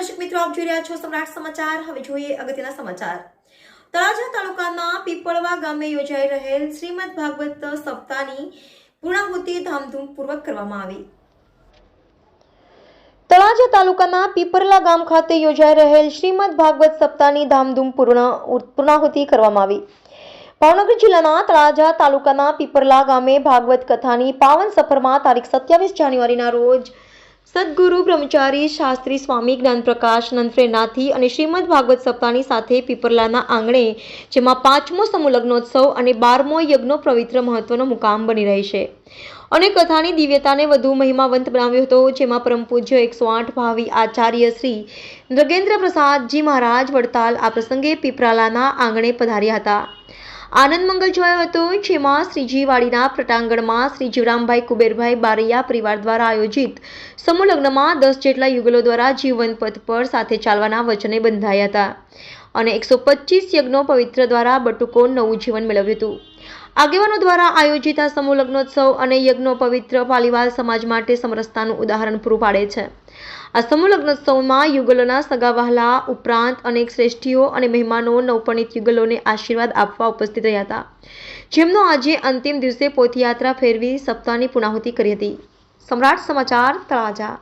દર્શક મિત્રો, આપ જોઈ રહ્યા છો સમ્રાટ સમાચાર. હવે જોઈએ અગત્યના સમાચાર. તળાજા તાલુકાના પીપળવા ગામે યોજાઈ રહેલ શ્રીમદ ભાગવત સપ્તાહની પૂર્ણાહુતિ ધામધૂમપૂર્વક કરવામાં આવી. તળાજા તાલુકાના પીપરલા ગામ ખાતે યોજાઈ રહેલ શ્રીમદ ભાગવત સપ્તાહની ધામધૂમ પૂર્ણ પૂર્ણાહુતિ કરવામાં આવી. ભાવનગર જિલ્લાના તળાજા તાલુકાના પીપરલા ગામે ભાગવત કથાની પાવન સફરમાં તારીખ સત્યાવીસ જાન્યુઆરીના રોજ સદગુરુ, બ્રહ્મચારી, શાસ્ત્રી, સ્વામી, જ્ઞાનપ્રકાશ નંદ્રેનાથી અને શ્રીમદ ભાગવત સપ્તાહની સાથે પીપરલાના આંગણે, જેમાં પાંચમો સમૂહ લગ્નોત્સવ અને બારમો યજ્ઞો પવિત્ર મહત્વનો મુકામ બની રહી છે. અને કથાની દિવ્યતાને વધુ મહિમાવંત બનાવ્યો હતો, જેમાં પરમ પૂજ્ય એકસો આઠ ભાવી આચાર્ય શ્રી નગેન્દ્ર પ્રસાદજી મહારાજ વડતાલ આ પ્રસંગે પીપરાલાના આંગણે પધાર્યા હતા. આનંદ મંગલ જોયો હતો, જેમાં શ્રીજીવાડીના પ્રટાંગણમાં શ્રી જીવરામભાઈ કુબેરભાઈ બારૈયા પરિવાર દ્વારા આયોજિત સમૂહ લગ્નમાં દસ જેટલા યુગલો દ્વારા જીવન પથ પર સાથે ચાલવાના વચને બંધાયા હતા. અને એકસો પચીસ યજ્ઞો પવિત્ર દ્વારા બટુકો નવું જીવન મેળવ્યું હતું. આગેવાનો દ્વારા આયોજિત આ સમૂહ લગ્નોત્સવ અને યજ્ઞો પવિત્ર પાલીવાલ સમાજ માટે સમરસતાનું ઉદાહરણ પૂરું પાડે છે. આ સમૂહ લગ્નોત્સવમાં યુગલોના સગા વહાલા ઉપરાંત અનેક શ્રેષ્ઠીઓ અને મહેમાનો નવપણિત યુગલોને આશીર્વાદ આપવા ઉપસ્થિત રહ્યા હતા. જેમનો આજે અંતિમ દિવસે પોથયાત્રા ફેરવી સપ્તાહની પુનાહુતિ કરી હતી. સમ્રાટ સમાચાર તળાજા.